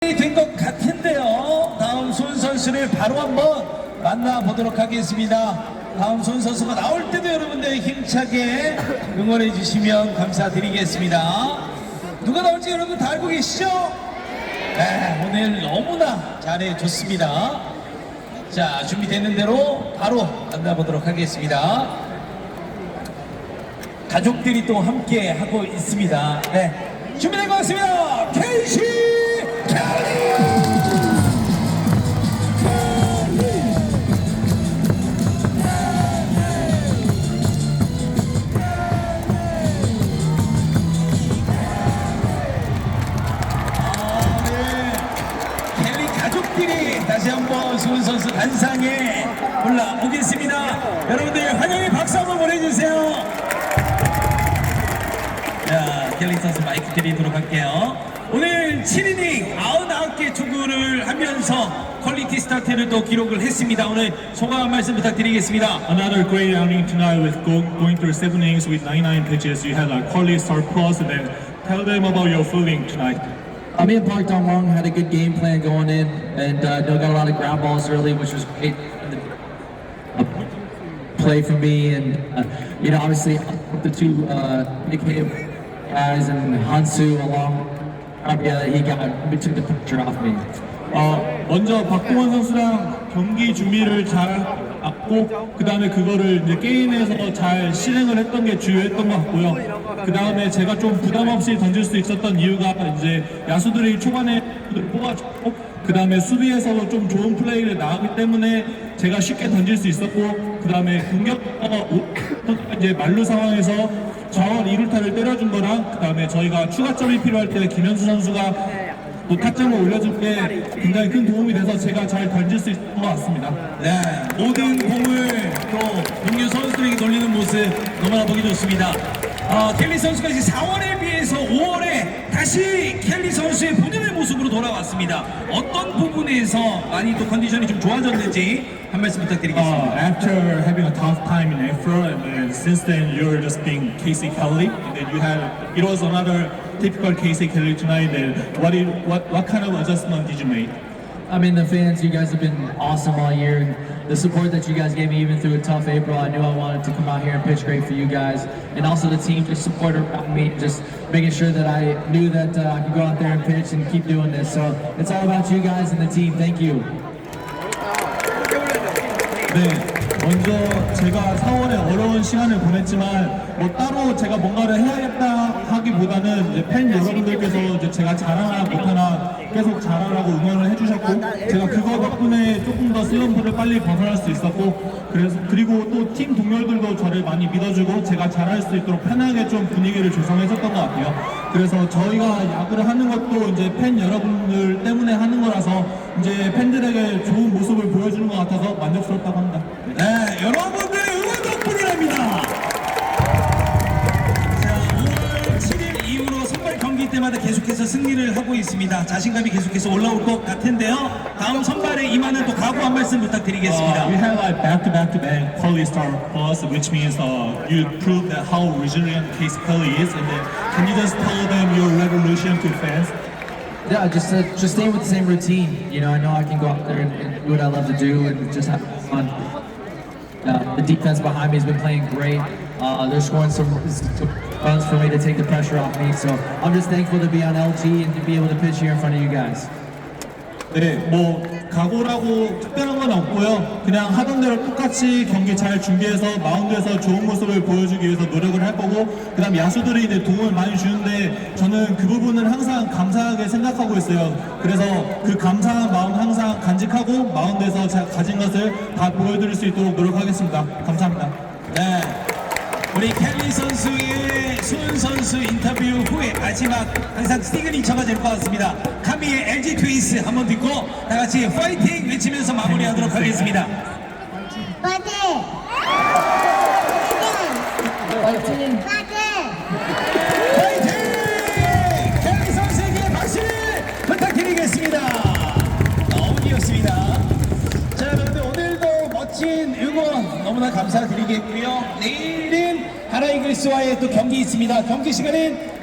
된 것 같은데요. 다음 손 선수를 바로 한번 만나보도록 하겠습니다. 다음 손 선수가 나올 때도 여러분들 힘차게 응원해 주시면 감사드리겠습니다. 누가 나올지 여러분 다 알고 계시죠? 네, 오늘 너무나 잘해줬습니다. 자, 준비되는 대로 바로 만나보도록 하겠습니다. 가족들이 또 함께 하고 있습니다. 네, 준비된 것 같습니다. 가족들이 다시 한번 수훈 선수 단상에 올라오겠습니다. 여러분들 환영의 박수 한번 보내주세요. 자, 켈리 선수 마이크 드리도록 할게요. 오늘 7이닝 99개 투구를 하면서 퀄리티 스타트를 또 기록을 했습니다. 오늘 소감 한 말씀 부탁드리겠습니다. Another great outing tonight with go, going through seven innings with 99 pitches. You had like quality start plus, and then tell them about your feeling tonight. Uh, me and Park Dong Wong had a good game plan going in, and uh, Doug got a lot of ground balls early, which was great. Play for me, and uh, you know, obviously the two uh, big guys and Hansu along. Uh, yeah, he got he took the pressure off me. 어, 먼저 박동원 선수랑 경기 준비를 잘 앞고 그 다음에 그거를 이제 게임에서 잘 실행을 했던 게 주요했던 것 같고요. 그 다음에 제가 좀 부담 없이 던질 수 있었던 이유가 이제 야수들이 초반에 뽑아줬고 그 다음에 수비에서도 좀 좋은 플레이를 나왔기 때문에 제가 쉽게 던질 수 있었고 그 다음에 공격 어, 이제 만루 상황에서 좌원 2루타를 때려준 거랑 그 다음에 저희가 추가점이 필요할 때 김현수 선수가 또 타점을 올려줄 때 굉장히 큰 도움이 돼서 제가 잘 던질 수 있을 것 같습니다. 네, 모든 공을 또 동료 선수들에게 돌리는 모습 너무나 보기 좋습니다. 어, 켈리 선수가 이제 4월에 비해서 5월에 다시 켈리 선수의 본연의 모습으로 돌아왔습니다. 어떤 부분에서 많이 또 컨디션이 좀 좋아졌는지 한 말씀 부탁드리겠습니다. Uh, after having a tough time in April, and then since then you're just being Casey Kelly, and then you had it was another typical Casey Kelly tonight. And what did, what what kind of adjustment did you make? I mean, the fans, you guys have been awesome all year. And the support that you guys gave me, even through a tough April, I knew I wanted to come out here and pitch great for you guys. And also the team just support around me, just making sure that I knew that uh, I could go out there and pitch and keep doing this. So it's all about you guys and the team. Thank you. 네, 먼저 제가 4월에 어려운 시간을 보냈지만 뭐 따로 제가 뭔가를 해야겠다 하기보다는 이제 팬 여러분들께서 이제 제가 잘하나 못하나 계속 잘하라고 응원을 해주셨고 제가 그거 덕분에 조금 더 슬럼프를 빨리 벗어날 수 있었고 그래서 그리고 또 팀 동료들도 저를 많이 믿어주고 제가 잘할 수 있도록 편하게 좀 분위기를 조성해줬던 것 같아요. 그래서 저희가 야구를 하는 것도 이제 팬 여러분들 때문에 하는 거라서 이제 팬들에게 좋은 모습을 보여주는 것 같아서 만족스럽다고 합니다. 네, 여러분 경기 때마다 계속해서 승리를 하고 있습니다. 자신감이 계속해서 올라올 것 같은데요. 다음 선발에 임하는 또 각오 한 말씀 부탁드리겠습니다. Uh, you had like back-to-back-to-back quality star plus, which means uh, you proved that how resilient Case Kelly is. And then, can you just tell them your revolution to fans? Yeah, just uh, just stay with the same routine. You know, I know I can go out there and, and do what I love to do and just have fun. Uh, the defense behind me has been playing great. Uh, they're scoring some, some runs for me to take the pressure off me. So I'm just thankful to be on LG and to be able to pitch here in front of you guys. 네, 뭐 각오라고 특별한 건 없고요. 그냥 하던 대로 똑같이 경기 잘 준비해서 마운드에서 좋은 모습을 보여주기 위해서 노력을 할 거고, 그다음 야수들이 이제 도움을 많이 주는데 저는 그 부분을 항상 감사하게 생각하고 있어요. 그래서 그 감사한 마음 항상 간직하고 마운드에서 제가 가진 것을 다 보여드릴 수 있도록 노력하겠습니다. 감사합니다. 네. 우리 켈리 선수의 수은 선수 인터뷰 후에 마지막 항상 시그니처가 될 것 같습니다. 카미의 LG 트윈스 한번 듣고 다 같이 파이팅 외치면서 마무리하도록 하겠습니다. 파이팅! Fighting. 파이팅! 파이팅! 켈리 선수에게 박수를 부탁드리겠습니다. 너무 귀엽습니다. 자, 여러분들 오늘도 멋진 응원 너무나 감사드리겠고요. 내일은 하나이글스와의 또 경기 있습니다. 경기 시간은